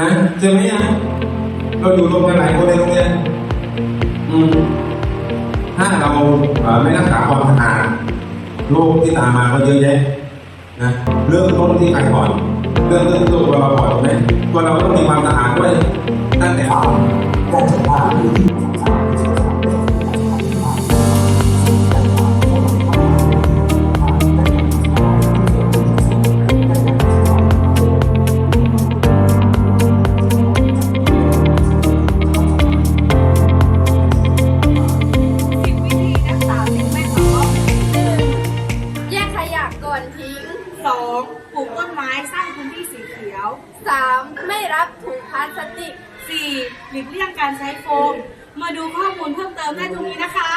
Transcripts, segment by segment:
นะเจอไหมยังเราอยู่รวมกันหลายคนในโรงเรียนอืมถ้าเราไม่รักษาความสะอาดโรคที่ตามมาก็เยอะแยะนะเริ่มต้นที่ใครก่อนเริ่มต้นที่ตัวเราก่อนไหมตัวเราต้องมีความสะอาดด้วยตั้งแต่การจัดการ 3. ไม่รับถุงพลาสติก 4. หลีกเลี่ยงการใช้โฟม มาดูข้อมูลเพิ่มเติมได้ตรงนี้นะคะ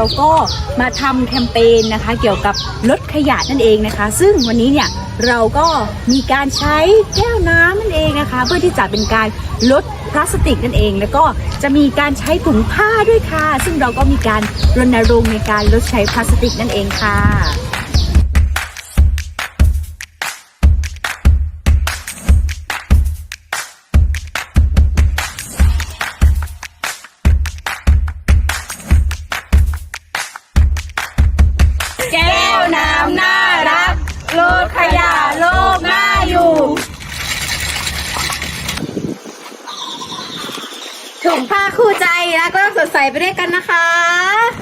เราก็มาทำแคมเปญนะคะ เกี่ยวกับลดขยะนั่นเองนะคะ ซึ่งวันนี้เนี่ยเราก็มีการใช้แก้วน้ำนั่นเองนะคะ เพื่อที่จะเป็นการลดพลาสติกนั่นเอง แล้วก็จะมีการใช้ถุงผ้าด้วยค่ะ ซึ่งเราก็มีการรณรงค์ในการลดใช้พลาสติกนั่นเองค่ะ ใจแล้วก็ต้องสดใสไปด้วยกันนะคะ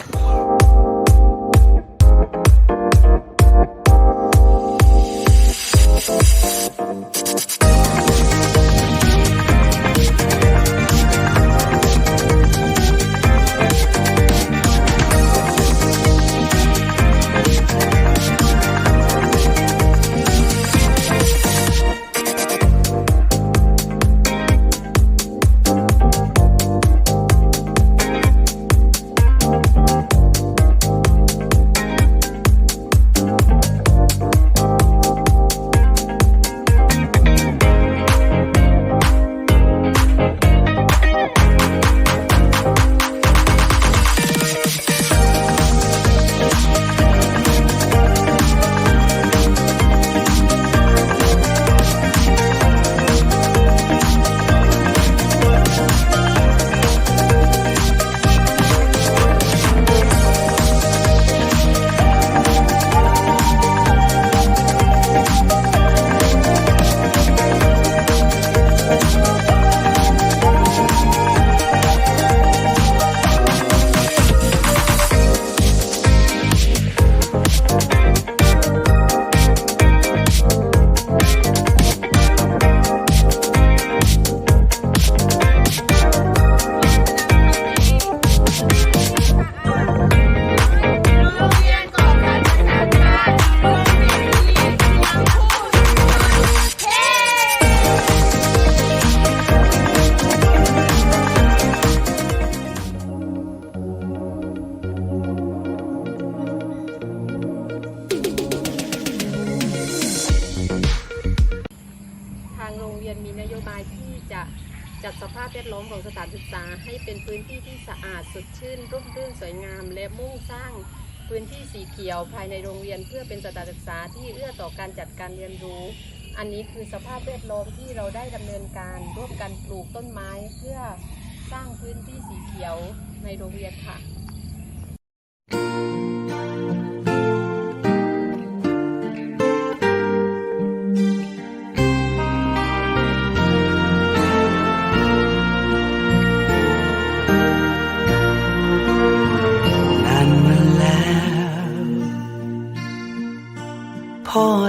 าพแวดล้อมของสถานศึกษา ให้เป็นพื้นที่ที่สะอาดสดชื่น ร่มรื่นสวยงาม และมุ่งสร้างพื้นที่สีเขียวภายในโรงเรียน เพื่อเป็นสถานศึกษาที่เอื้อต่อการจัดการเรียนรู้ อันนี้คือสภาพแวดล้อมที่เราได้ดำเนินการร่วมกันปลูกต้นไม้เพื่อสร้างพื้นที่สีเขียวในโรงเรียนค่ะ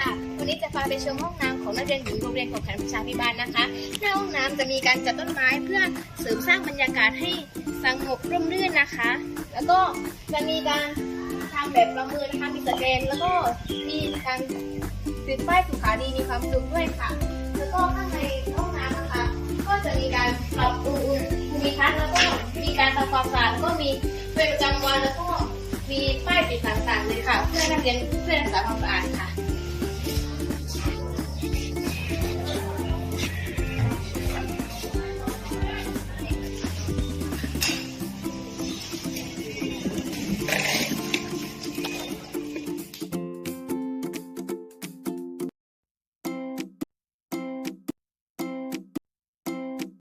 ค่ะ วันนี้จะพาไปชมห้องน้ำของนักเรียนหญิงโรงเรียนของขันประชาพิบาลนะคะ หน้าห้องน้ำจะมีการจัดต้นไม้เพื่อเสริมสร้างบรรยากาศให้สงบร่มรื่นนะคะ แล้วก็จะมีการทำแบบประเมินนะคะมีสแกนแล้วก็มีการติดป้ายสุขาดีมีความสุขด้วยค่ะ แล้วก็ข้างในห้องน้ำนะคะ ก็จะมีการปรับปรุงภูมิทัศน์แล้วก็มีการทำความสะอาดก็มีเป็นประจำวันแล้วก็มีป้ายปิดต่างๆเลยค่ะ เพื่อนักเรียนเพื่อรักษาความสะอาดค่ะ